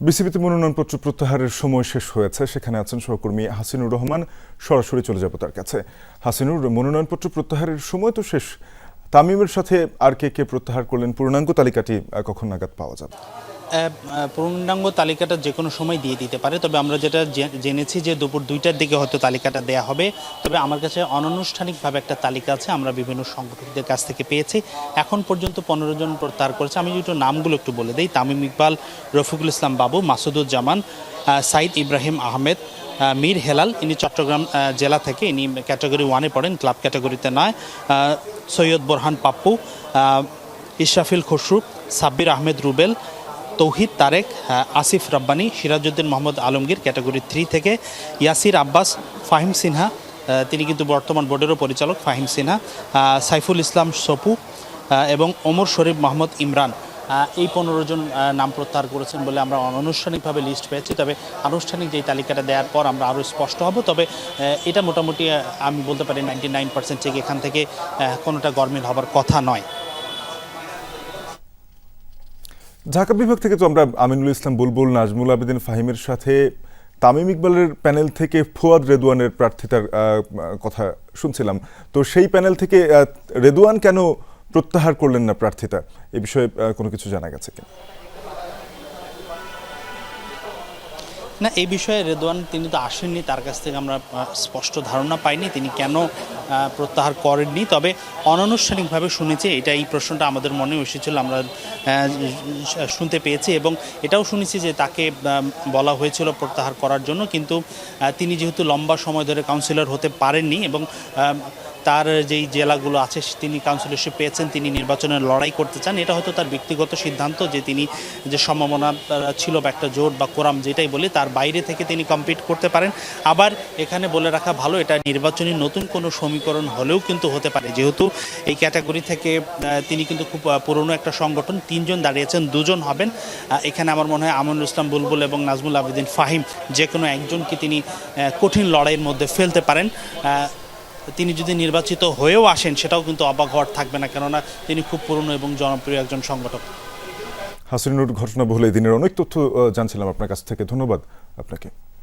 বিসিবিতে মনোনয়নপত্র প্রত্যাহারের সময় শেষ হয়েছে। সেখানে আছেন সহকর্মী হাসিনুর রহমান। সরাসরি চলে যাব তার কাছে। হাসিনুর মনোনয়নপত্র প্রত্যাহারের সময় তো শেষ। তামিমের সাথে আর কে কে প্রত্যাহার করলেন? পূর্ণাঙ্গ তালিকাটি কখন নাগাদ পাওয়া যাবে? পূর্ণাঙ্গ তালিকাটা যে কোনো সময় দিয়ে দিতে পারে। তবে আমরা যেটা জেনেছি যে দুপুর দুইটার দিকে হয়তো তালিকাটা দেয়া হবে। তবে আমার কাছে অনানুষ্ঠানিকভাবে একটা তালিকা আছে আমরা বিভিন্ন সংগঠকদের কাছ থেকে পেয়েছি। এখন পর্যন্ত পনেরো জন প্রত্যাহার করেছে। আমি একটু নামগুলো একটু বলে দিই। তামিম ইকবাল রফিকুল ইসলাম বাবু মাসুদুজ্জামান সাইদ ইব্রাহিম আহমেদ আহ, মীর হেলাল ইনি চট্টগ্রাম জেলা থেকে। ইনি ক্যাটাগরি ওয়ানে পড়েন ক্লাব ক্যাটাগরিতে নয়। সৈয়দ বোরহান পাপ্পু ইশরাফিল খসরু সাব্বির আহমেদ রুবেল তৌহিদ তারেক আসিফ রব্বানি, সিরাজউদ্দিন মোহাম্মদ আলমগীর, ক্যাটাগরি থ্রি থেকে ইয়াসির আব্বাস, ফাহিম সিনহা তিনি কিন্তু বর্তমান বোর্ডেরও পরিচালক, ফাহিম সিনহা সাইফুল ইসলাম সপু এবং ওমর শরীফ মোহাম্মদ ইমরান। এই পনেরো জন নাম প্রত্যাহার করেছেন বলে আমরা অনানুষ্ঠানিকভাবে লিস্ট পেয়েছি। তবে আনুষ্ঠানিক যেই তালিকাটা দেওয়ার পর আমরা আরও স্পষ্ট হব। তবে এটা মোটামুটি আমি বলতে পারি নাইনটি নাইন পার্সেন্ট চেক এখান থেকে কোনোটা গরমিল হবার কথা নয়। ঢাকা বিভাগ থেকে তো আমরা আমিনুল ইসলাম বুলবুল, নাজমুল আবেদিন ফাহিমের সাথে তামিম ইকবালের প্যানেল থেকে ফুয়াদ রেদুয়ানের প্রার্থিতার কথা শুনছিলাম। তো সেই প্যানেল থেকে রেদুয়ান কেন প্রত্যাহার করলেন না প্রার্থিতা? এ বিষয়ে কোনো কিছু জানা গেছে কিনা? না এই বিষয়ে রেদওয়ান তিনি তো আসেননি, তার কাছ থেকে আমরা স্পষ্ট ধারণা পাইনি। তিনি কেন প্রত্যাহার করেননি? তবে অনানুষ্ঠানিকভাবে শুনেছি এটা এই প্রশ্নটা আমাদের মনে এসেছিল, আমরা শুনতে পেয়েছি এবং এটাও শুনেছি যে তাকে বলা হয়েছিল প্রত্যাহার করার জন্য, কিন্তু তিনি যেহেতু লম্বা সময় ধরে কাউন্সিলর হতে পারেননি এবং তার যেই জেলাগুলো আছে, তিনি কাউন্সিলরশিপ পেয়েছেন, তিনি নির্বাচনে লড়াই করতে চান, এটা হয়তো তার ব্যক্তিগত সিদ্ধান্ত যে তিনি যে সম্ভাবনা ছিল বা একটা জোট বা কোরাম যেটাই বলি, তার বাইরে থেকে তিনি কম্পিট করতে পারেন। আবার এখানে বলে রাখা ভালো, এটা নির্বাচনী নতুন কোনো সমীকরণ হলেও কিন্তু হতে পারে। যেহেতু এই ক্যাটাগরি থেকে তিনি কিন্তু খুব পুরনো একটা সংগঠন, তিনজন দাঁড়িয়েছেন, দুজন হবেন। এখানে আমার মনে হয় আমনুল ইসলাম বুলবুল এবং নাজমুল আবেদিন ফাহিম যে কোনো একজনকে তিনি কঠিন লড়াইয়ের মধ্যে ফেলতে পারেন। তিনি যদি নির্বাচিত হয়েও আসেন, সেটাও কিন্তু অবাক হওয়ার থাকবে না, কেননা তিনি খুব পুরনো এবং জনপ্রিয় একজন সংগঠক। হাসিনুর ঘটনা বহুল এই দিনের অনেক তথ্য জানছিলাম আপনার কাছ থেকে। ধন্যবাদ আপনাকে।